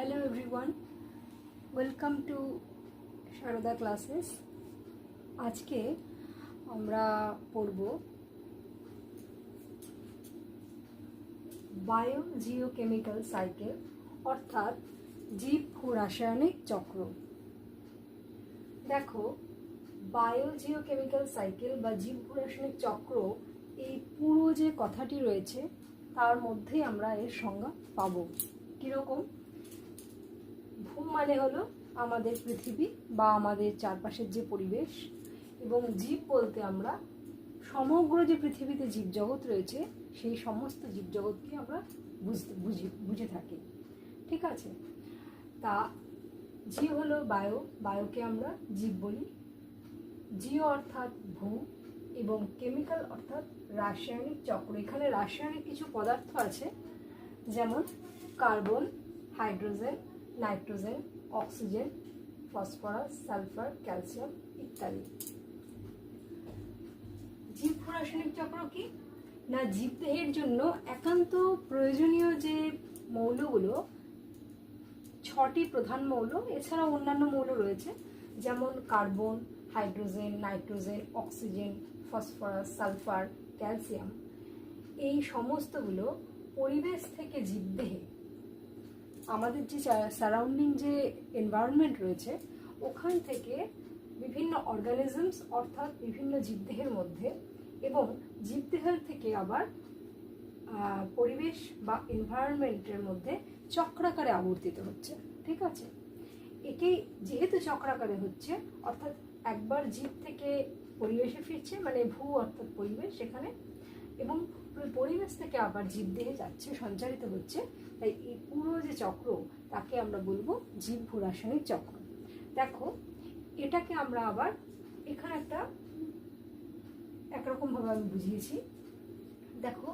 Hello everyone welcome to Sarada classes আজকে আমরা পড়ব বায়ো জিওকেমিক্যাল সাইকেল অর্থাৎ জীব ও রাসায়নিক চক্র। দেখো বায়ো জিওকেমিক্যাল সাইকেল বা জীব ও রাসায়নিক চক্র, এই পুরো যে কথাটি রয়েছে, তার মধ্যেই আমরা এর সংজ্ঞা পাবো। কীরকম? ভূ মানে হলো আমাদের পৃথিবী বা আমাদের চারপাশের যে পরিবেশ এবং জীব বলতে আমরা সমগ্র যে পৃথিবীতে জীবজগৎ রয়েছে, সেই সমস্ত জীবজগৎকে আমরা বুঝতে, বুঝি, বুঝে থাকি। ঠিক আছে? তা জি হলো বায়ো। বায়োকে আমরা জীব বলি। জিও অর্থাৎ ভূ এবং কেমিক্যাল অর্থাৎ রাসায়নিক চক্র। এখানে রাসায়নিক কিছু পদার্থ আছে, যেমন carbon, hydrogen nitrogen oxygen phosphorus sulphur calcium ইত্যাদি। জীব রাসায়নিক চক্র কি? না জীবদেহের জন্য একান্ত প্রয়োজনীয় যে মৌলগুলো ছটি প্রধান মৌল এছাড়াও অন্যান্য মৌল রয়েছে যেমন carbon hydrogen nitrogen oxygen phosphorus sulphur calcium. এই সমস্তগুলো পরিবেশ থেকে জীবদেহে আমাদের যে সারাউন্ডিং যে এনভায়রনমেন্ট রয়েছে, ওখান থেকে বিভিন্ন অর্গানিজমস অর্থাৎ বিভিন্ন জীবদেহের মধ্যে এবং জীবদেহের থেকে আবার পরিবেশ বা এনভায়রনমেন্টের মধ্যে চক্রাকারে আবর্তিত হচ্ছে, ঠিক আছে? একেই যেহেতু চক্রাকারে হচ্ছে, অর্থাৎ একবার জীব থেকে পরিবেশে ফিরছে মানে ভূ অর্থাৎ পরিবেশ সেখানে, এবং পরিবেশ থেকে আবার জীবদেহে যাচ্ছে, সঞ্চারিত হচ্ছে। তাই এই পুরো যে চক্র, তাকে আমরা বলব জীব ভূ রাসায়নিক চক্র। দেখো, এটাকে আমরা আবার এখানে একটা একরকমভাবে আমি বুঝিয়েছি। দেখো,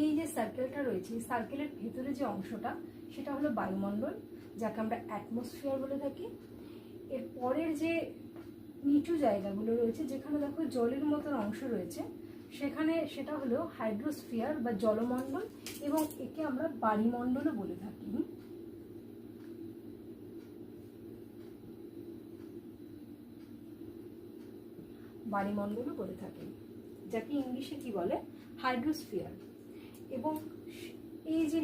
এই যে সার্কেলটা রয়েছে, এই সার্কেলের ভেতরে যে অংশটা, সেটা হলো বায়ুমণ্ডল, যাকে আমরা অ্যাটমসফিয়ার বলে থাকি। এর পরের যে নিচু জায়গাগুলো রয়েছে, যেখানে দেখো জলের মতন অংশ রয়েছে সেখানে সেটা হলো হাইড্রোস্ফিয়ার বা জলমণ্ডল এবং একে আমরা বাড়িমণ্ডলও বলে থাকি। বাড়িমণ্ডলও বলে থাকি, যাকে ইংলিশে কি বলে? হাইড্রোস্ফিয়ার। এবং এই যে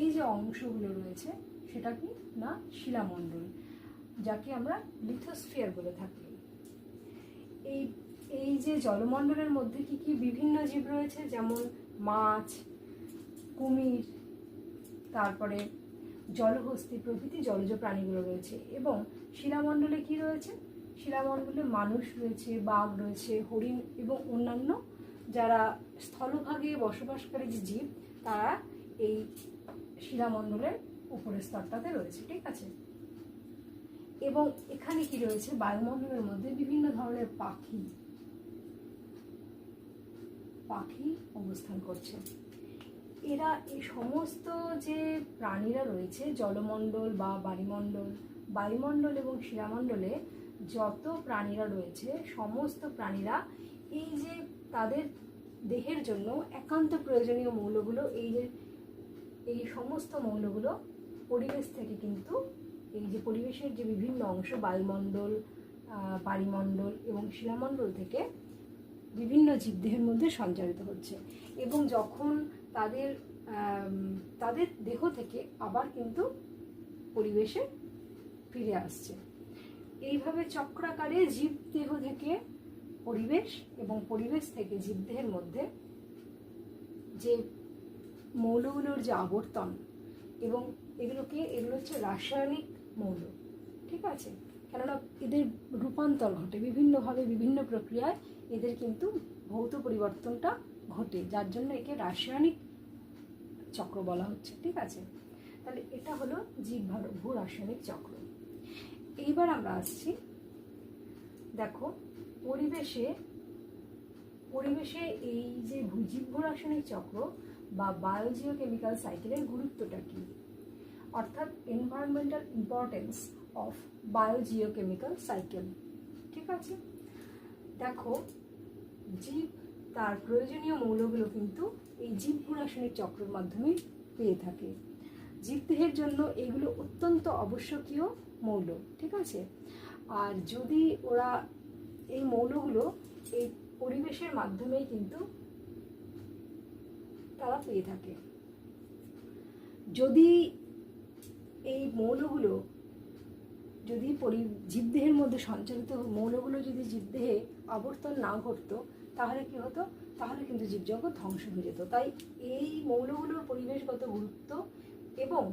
এই যে অংশগুলো রয়েছে, সেটা কি? না, শিলামণ্ডল, যাকে আমরা লিথোস্ফিয়ার বলে থাকি। এই এই যে জলমণ্ডলের মধ্যে কি কি বিভিন্ন জীব রয়েছে? যেমন মাছ, কুমির, তারপরে জলহস্তি প্রভৃতি জলজ প্রাণীগুলো রয়েছে। এবং শিলামণ্ডলে কি রয়েছে? শিলামণ্ডলে মানুষ রয়েছে, বাঘ রয়েছে, হরিণ এবং অন্যান্য যারা স্থলভাগে বসবাসকারী যে জীব, তারা এই শিলামণ্ডলের উপরের স্তরটাতে রয়েছে, ঠিক আছে? এবং এখানে কি রয়েছে? বায়ুমণ্ডলের মধ্যে বিভিন্ন ধরনের পাখি পাখি অবস্থান করছে। এরা এই সমস্ত যে প্রাণীরা রয়েছে জলমণ্ডল বা বায়ুমণ্ডল বায়ুমণ্ডল এবং শিলামণ্ডলে যত প্রাণীরা রয়েছে সমস্ত প্রাণীরা এই যে তাদের দেহের জন্য একান্ত প্রয়োজনীয় মৌলগুলো এই যে এই সমস্ত মৌলগুলো পরিবেশ থেকে কিন্তু এই যে পরিবেশের যে বিভিন্ন অংশ বায়ুমণ্ডল আহ, বায়ুমণ্ডল এবং শিলামণ্ডল থেকে বিভিন্ন জীবদেহের মধ্যে সঞ্চারিত হচ্ছে এবং যখন তাদের তাদের দেহ থেকে আবার কিন্তু পরিবেশে ফিরে আসছে। এইভাবে চক্রাকারে জীব দেহ থেকে পরিবেশ এবং পরিবেশ থেকে জীবদেহের মধ্যে যে মৌলগুলোর যে আবর্তন এবং এগুলোকে, এগুলো হচ্ছে রাসায়নিক মৌল, ঠিক আছে? কেননা এদের রূপান্তর ঘটে, বিভিন্নভাবে বিভিন্ন প্রক্রিয়ায় এদের কিন্তু ভৌত পরিবর্তনটা ঘটে, যার জন্য একে রাসায়নিক চক্র বলা হচ্ছে, ঠিক আছে? তাহলে এটা হলো জীব ভূ রাসায়নিক চক্র। এইবার আমরা আসছি, দেখো, পরিবেশে পরিবেশে এই যে ভূ- জীব ভূ রাসায়নিক চক্র বা বায়োজিও কেমিক্যাল সাইকেলের গুরুত্বটা কী? অর্থাৎ environmental importance of biogeochemical cycle ঠিক আছে? দেখো, জীব তার প্রয়োজনীয় মৌলগুলো কিন্তু এই জীব রাসায়নিক চক্রের মাধ্যমে পেয়ে থাকে। জীবদেহের জন্য এগুলো অত্যন্ত আবশ্যকীয় মৌল, ঠিক আছে? আর যদি ওরা এই মৌলগুলো এই পরিবেশের মাধ্যমেই কিন্তু তারা পেয়ে থাকে। যদি এই মৌলগুলো যদি পরি, জীবদেহের মধ্যে সঞ্চালিত মৌলগুলো যদি জীবদেহে আবর্তন না ঘটতো, তাহলে কি হতো? তাহলে কিন্তু জীবজগৎ ধ্বংস হয়ে যেত। তাই এই মৌলগুলোর পরিবেশগত গুরুত্ব এবং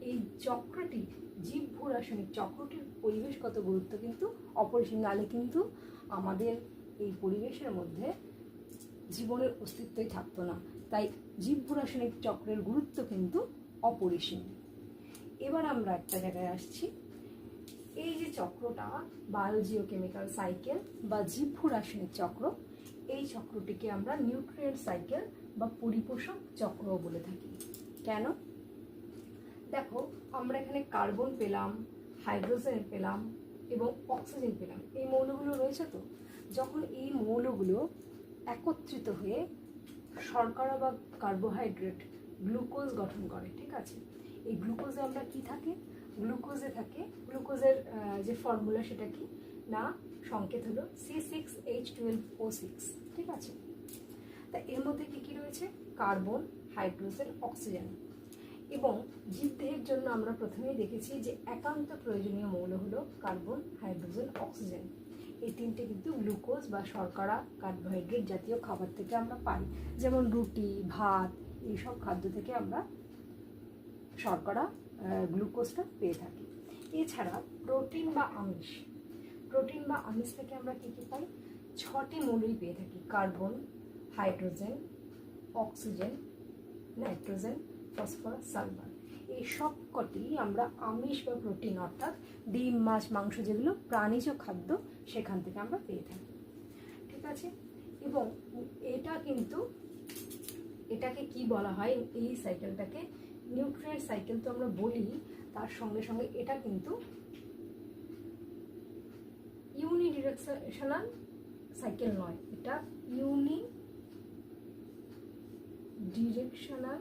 এই চক্রটি জীবভূ রাসায়নিক চক্রটির পরিবেশগত গুরুত্ব কিন্তু অপরিসীম। নালে কিন্তু আমাদের এই পরিবেশের মধ্যে জীবনের অস্তিত্বই থাকতো না। তাই জীবভূ রাসায়নিক চক্রের গুরুত্ব কিন্তু অপরিসীম। এবার আমরা একটা জায়গায় আসছি। যে চক্রটা বায়োজিও কেমিক্যাল সাইকেল বা জীবভূ রাসায়নিক চক্র, এই চক্রটিকে আমরা নিউট্রিয়েন্ট সাইকেল বা পরিপোষক চক্র বলে থাকি। কেন? দেখো, আমরা এখানে কার্বন পেলাম, হাইড্রোজেন পেলাম এবং অক্সিজেন পেলাম। এই মৌলগুলো রয়েছে তো? যখন এই মৌলগুলো একত্রিত হয়ে শর্করা বা কার্বোহাইড্রেট গ্লুকোজ গঠন করে, ঠিক আছে? এই গ্লুকোজে আমরা কি থাকে? গ্লুকোজে থাকে গ্লুকোজের যে ফর্মুলা সেটা কি? না, সংকেত হলো C six H twelve O six ঠিক আছে? তা এর মধ্যে কি কি রয়েছে? Carbon, hydrogen, oxygen. এবং জীবদেহের জন্য আমরা প্রথমেই দেখেছি যে একান্ত প্রয়োজনীয় মৌল হলো কার্বন, হাইড্রোজেন, অক্সিজেন। এই তিনটে কিন্তু গ্লুকোজ বা শর্করা, কার্বোহাইড্রেট জাতীয় খাবার থেকে আমরা পাই। যেমন রুটি, ভাত, এইসব খাদ্য থেকে আমরা শর্করা গ্লুকোজটা পেয়ে থাকি। এছাড়া প্রোটিন বা আমিষ। প্রোটিন বা আমিষ থেকে আমরা কী কী পাই? ছটি মৌলই পেয়ে থাকি। Carbon, hydrogen, oxygen, nitrogen, phosphorus, sulphur. এই সব কটি আমরা আমিষ বা প্রোটিন অর্থাৎ ডিম, মাছ, মাংস যেগুলো প্রাণীজ খাদ্য, সেখান থেকে আমরা পেয়ে থাকি। ঠিক আছে? এবং এটা কিন্তু এটাকে কি বলা হয়? এই সাইকেলটাকে নিউট্রিয়েন্ট সাইকেল তো আমরা বলি। তার সঙ্গে সঙ্গে এটা কিন্তু ইউনি ডিরেকশনাল সাইকেল নয়। এটা ইউনি ডিরেকশনাল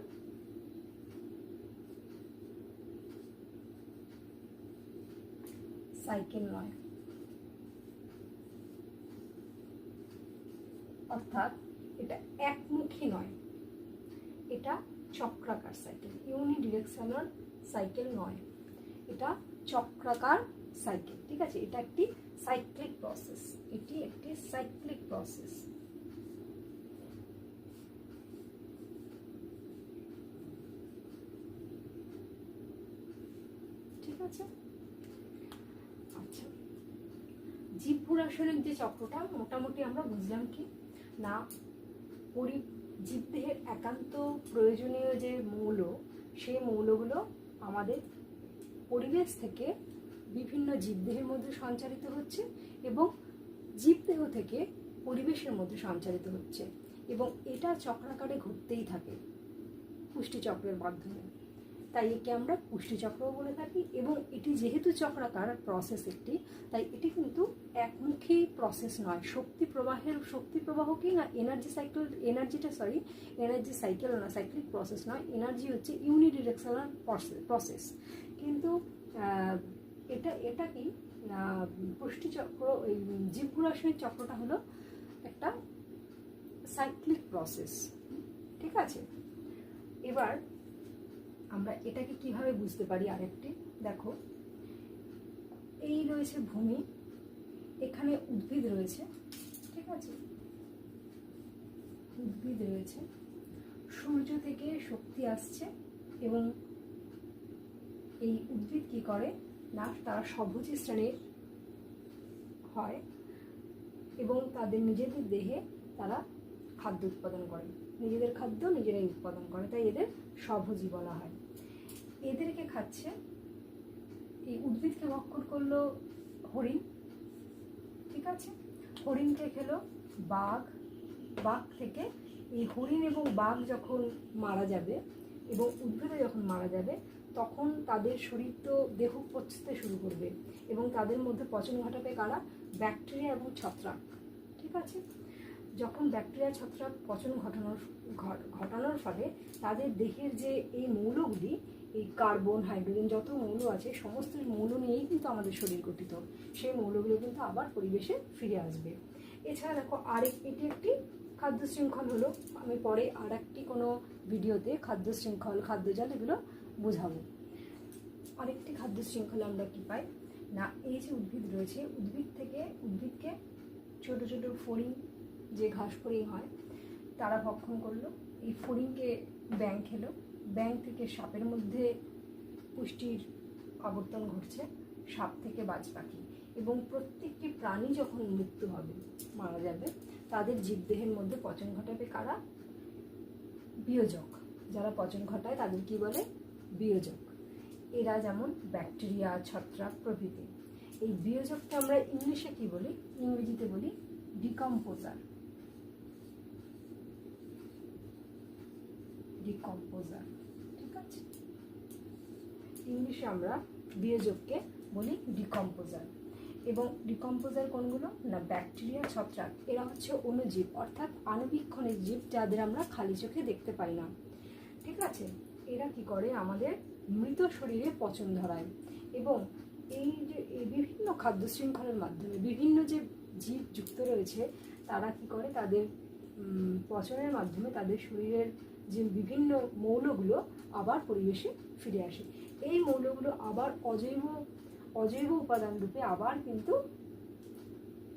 সাইকেল নয়। অর্থাৎ এটা একমুখী নয়। এটা চক্রাকার সাইকেল ইউনি ডিরেকশনাল সাইকেল নয়। এটা চক্রাকার সাইকেল ঠিক আছে? এটা একটি সাইক্লিক প্রসেস এটি একটি সাইক্লিক প্রসেস ঠিক আছে? আচ্ছা। জীবভূ রাসায়নিক যে চক্রটা, মোটামুটি আমরা বুঝলাম কি? না, পরি জীবদেহের একান্ত প্রয়োজনীয় যে মৌল, সেই মৌলগুলো আমাদের পরিবেশ থেকে বিভিন্ন জীবদেহের মধ্যে সঞ্চারিত হচ্ছে এবং জীবদেহ থেকে পরিবেশের মধ্যে সঞ্চারিত হচ্ছে এবং এটা চক্রাকারে ঘটতেই থাকে, পুষ্টিচক্রের মাধ্যমে। তাই একে আমরা পুষ্টিচক্রও বলে থাকি এবং এটি যেহেতু চক্রাকার প্রসেস একটি, তাই এটি কিন্তু একমুখী প্রসেস নয়। শক্তি প্রবাহের, শক্তি প্রবাহ কি না এনার্জি সাইকেল এনার্জিটা সরি এনার্জি সাইকেল না সাইক্লিক প্রসেস নয়। এনার্জি হচ্ছে ইউনিডিরেকশনাল প্রসেস কিন্তু এটা এটা কি? পুষ্টিচক্র এই জীবগুলাসনের চক্রটা হলো একটা সাইক্লিক প্রসেস ঠিক আছে? এবার আমরা এটাকে কীভাবে বুঝতে পারি আরেকটি? দেখো, এই রয়েছে ভূমি, এখানে উদ্ভিদ রয়েছে, ঠিক আছে? উদ্ভিদ রয়েছে, সূর্য থেকে শক্তি আসছে এবং এই উদ্ভিদ কি করে? না, তারা সবুজ শ্রেণির হয় এবং তাদের নিজেদের দেহে তারা খাদ্য উৎপাদন করে। নিজেদের খাদ্য নিজেরাই উৎপাদন করে, তাই এদের স্বভোজী বলা হয়। এদেরকে খাচ্ছে। এই উদ্ভিদকে ভক্ষণ করল হরিণ। ঠিক আছে? হরিণকে খেলো বাঘ। বাঘ থেকে এই হরিণ এবং বাঘ যখন মারা যাবে এবং উদ্ভিদে যখন মারা যাবে, তখন তাদের শরীর তো দেহ পচতে শুরু করবে এবং তাদের মধ্যে পচন ঘটাবে কারা? ব্যাকটেরিয়া এবং ছত্রাক। ঠিক আছে? যখন ব্যাকটেরিয়া, ছত্রাক পচন ঘটানোর ঘটানোর ফলে তাদের দেহের যে এই মৌলগুলি এই কার্বন, হাইড্রোজেন যত মৌল আছে, সমস্ত মৌল নিয়েই কিন্তু আমাদের শরীর গঠিত। সেই মৌলগুলো কিন্তু আবার পরিবেশে ফিরে আসবে। এছাড়া দেখো, আরেক এটি একটি খাদ্য শৃঙ্খল হলো। আমি পরে আর একটি কোনো ভিডিওতে খাদ্য শৃঙ্খল খাদ্যজাল এগুলো বোঝাবো। আরেকটি খাদ্য শৃঙ্খলে আমরা কী পাই? না, এই যে উদ্ভিদ রয়েছে, উদ্ভিদ থেকে উদ্ভিদকে ছোট ছোট ফড়িং, যে ঘাস ফড়িং হয়, তারা ভক্ষণ করল। এই ফড়িংকে ব্যাং খেলো। ব্যাং থেকে সাপের মধ্যে পুষ্টির আবর্তন ঘটছে, সাপ থেকে বাজ পাখি। এবং প্রত্যেকটি প্রাণী যখন মৃত্যু হবে, মারা যাবে, তাদের জীবদেহের মধ্যে পচন ঘটাবে কারা? বিয়োজক। যারা পচন ঘটায়, তাদের কি বলে? বিয়োজক। এরা যেমন ব্যাকটেরিয়া, ছত্রাক প্রভৃতি। এই বিয়োজককে আমরা ইংলিশে কি বলি? ইংরেজিতে বলি ডিকম্পোজার। ডিকম্পোজার। ইংলিশে আমরা বিয়োজককে বলি ডিকম্পোজার। এবং ডিকম্পোজার কোনগুলো? না, ব্যাকটেরিয়া ছত্রাক। এরা হচ্ছে অণুজীব অর্থাৎ আণুবীক্ষণিক জীব যাদের আমরা খালি চোখে দেখতে পাই না। ঠিক আছে? এরা কি করে? আমাদের মৃত শরীরে পচন ধরায়। এবং এই যে, এই বিভিন্ন খাদ্য শৃঙ্খলের মাধ্যমে বিভিন্ন যে জীব যুক্ত রয়েছে, তারা কি করে? তাদের পচনের মাধ্যমে তাদের শরীরের যে বিভিন্ন মৌলগুলো আবার পরিবেশে ফিরে আসে। এই মৌলগুলো আবার অজৈব অজৈব উপাদান রূপে আবার কিন্তু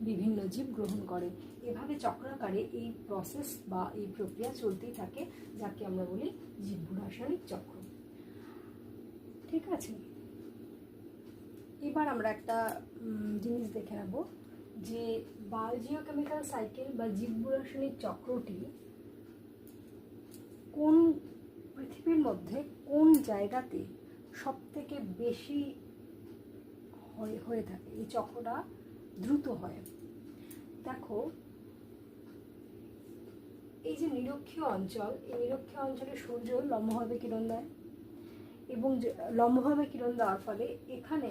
বিভিন্ন জীব গ্রহণ করে। এভাবে চক্রাকারে এই প্রসেস বা এই প্রক্রিয়া চলতেই থাকে, যাকে আমরা বলি জীব রাসায়নিক চক্র। ঠিক আছে? এবার আমরা একটা জিনিস দেখে নেব যে বায়োজিও কেমিক্যাল সাইকেল বা জীব রাসায়নিক চক্রটি কোন পৃথিবীর মধ্যে কোন জায়গাতে সব থেকে বেশি হয়ে থাকে? এই চক্রটা দ্রুত হয়। দেখো, এই যে নিরক্ষীয় অঞ্চল, এই নিরক্ষীয় অঞ্চলে সূর্য লম্বভাবে কিরণ দেয় এবং লম্বভাবে কিরণ দেওয়ার ফলে এখানে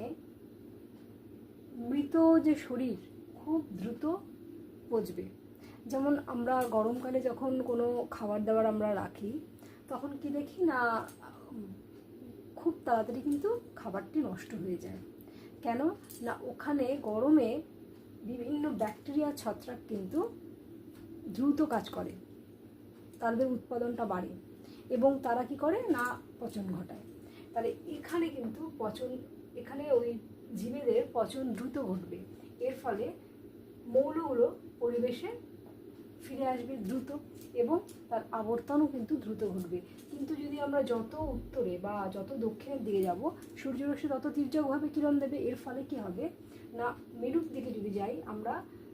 মৃত যে শরীর খুব দ্রুত পচবে। যেমন আমরা গরমকালে যখন কোনো খাবার দাবার আমরা রাখি, তখন কি দেখি না, খুব তাড়াতাড়ি কিন্তু খাবারটি নষ্ট হয়ে যায়। কেন? না, ওখানে গরমে বিভিন্ন ব্যাকটেরিয়া, ছত্রাক কিন্তু দ্রুত কাজ করে। তাদের উৎপাদনটা বাড়ে এবং তারা কি করে? না, পচন ঘটায়। তাহলে এখানে কিন্তু পচন, এখানে ওই জীবেদের পচন দ্রুত ঘটবে। এর ফলে মৌলগুলো পরিবেশে ফিরে আসবে দ্রুত এবং তার আবর্তনও কিন্তু দ্রুত ঘটবে। কিন্তু যদি আমরা যত উত্তরে বা যত দক্ষিণের দিকে যাব, সূর্যরশ্মি তত তীর্যকভাবে কিরণ দেবে, এর ফলে কি হবে? না, মেরুর দিকে যদি যাই, আমরা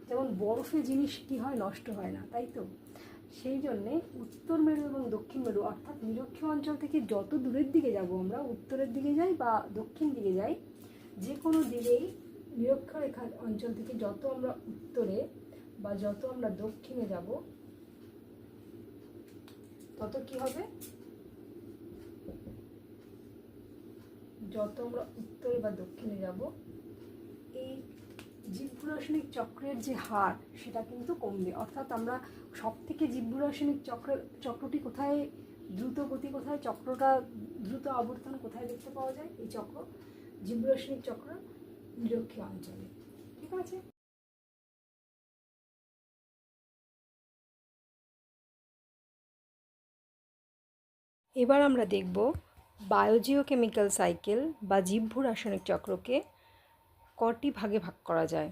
যেমন বরফে জিনিস কি হয়, নষ্ট হয় না, তাই তো? সেই জন্যে উত্তর মেরু এবং দক্ষিণ মেরু, অর্থাৎ নিরক্ষীয় অঞ্চল থেকে যত দূরের দিকে যাব আমরা, উত্তরের দিকে যাই বা দক্ষিণ দিকে যাই যে কোনো দিকেই নিরক্ষীয় রেখা অঞ্চল থেকে যত আমরা উত্তরে বা যত আমরা দক্ষিণে যাব, তত কি হবে? যত আমরা উত্তরে বা দক্ষিণে যাব, এই জীবরাসায়নিক চক্রের যে হার, সেটা কিন্তু কমবে। অর্থাৎ আমরা সব থেকে জীবরাসায়নিক চক্রের চক্রটি কোথায় দ্রুত গতি কোথায়, চক্রটা দ্রুত আবর্তন কোথায় দেখতে পাওয়া যায়? এই চক্র জীবরাসায়নিক চক্র নিরক্ষীয় অঞ্চলে। ঠিক আছে? এবার আমরা দেখব বায়োজিওকেমিক্যাল সাইকেল বা জীবভূ রাসায়নিক চক্রকে কটি ভাগে ভাগ করা যায়?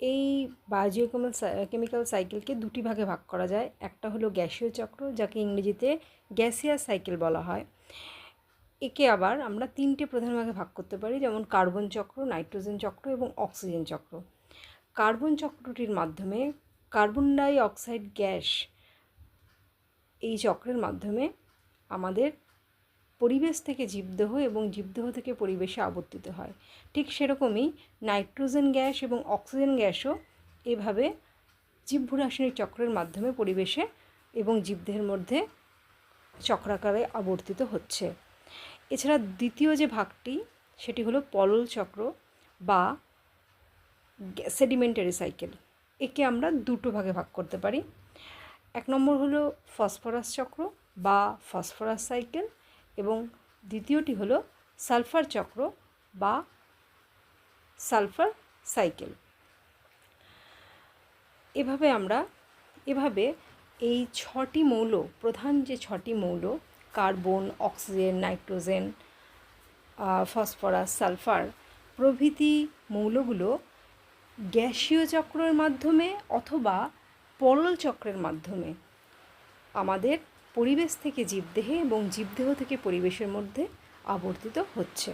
এই বায়োজিওকেমিক্যাল কেমিক্যাল সাইকেলকে দুটি ভাগে ভাগ করা যায়। একটা হলো গ্যাসীয় চক্র, যাকে ইংরেজিতে গ্যাসিয়াস সাইকেল বলা হয়। একে আবার আমরা তিনটে প্রধান ভাগে ভাগ করতে পারি, যেমন কার্বন চক্র, নাইট্রোজেন চক্র এবং অক্সিজেন চক্র। কার্বন চক্রটির মাধ্যমে কার্বন ডাই অক্সাইড গ্যাস এই চক্রের মাধ্যমে আমাদের পরিবেশ থেকে জীবদেহ এবং জীবদেহ থেকে পরিবেশে আবর্তিত হয়। ঠিক সেরকমই নাইট্রোজেন গ্যাস এবং অক্সিজেন গ্যাসও এভাবে জীবভূ চক্রের মাধ্যমে পরিবেশে এবং জীবদেহের মধ্যে চক্রাকারে আবর্তিত হচ্ছে। এছাড়া দ্বিতীয় যে ভাগটি, সেটি হলো পলল চক্র বা সেডিমেন্টারি সাইকেল। একে আমরা দুটো ভাগে ভাগ করতে পারি। এক নম্বর হলো ফসফরাস চক্র বা ফসফরাস সাইকেল এবং দ্বিতীয়টি হলো সালফার চক্র বা সালফার সাইকেল। এভাবে আমরা, এভাবে এই ছটি মৌল, প্রধান যে ছটি মৌল, carbon, oxygen, nitrogen phosphorus, sulphur প্রভৃতি মৌলগুলো গ্যাসীয় চক্রের মাধ্যমে অথবা পরল চক্রের মাধ্যমে আমাদের পরিবেশ থেকে জীবদেহে এবং জীবদেহ থেকে পরিবেশের মধ্যে আবর্তিত হচ্ছে।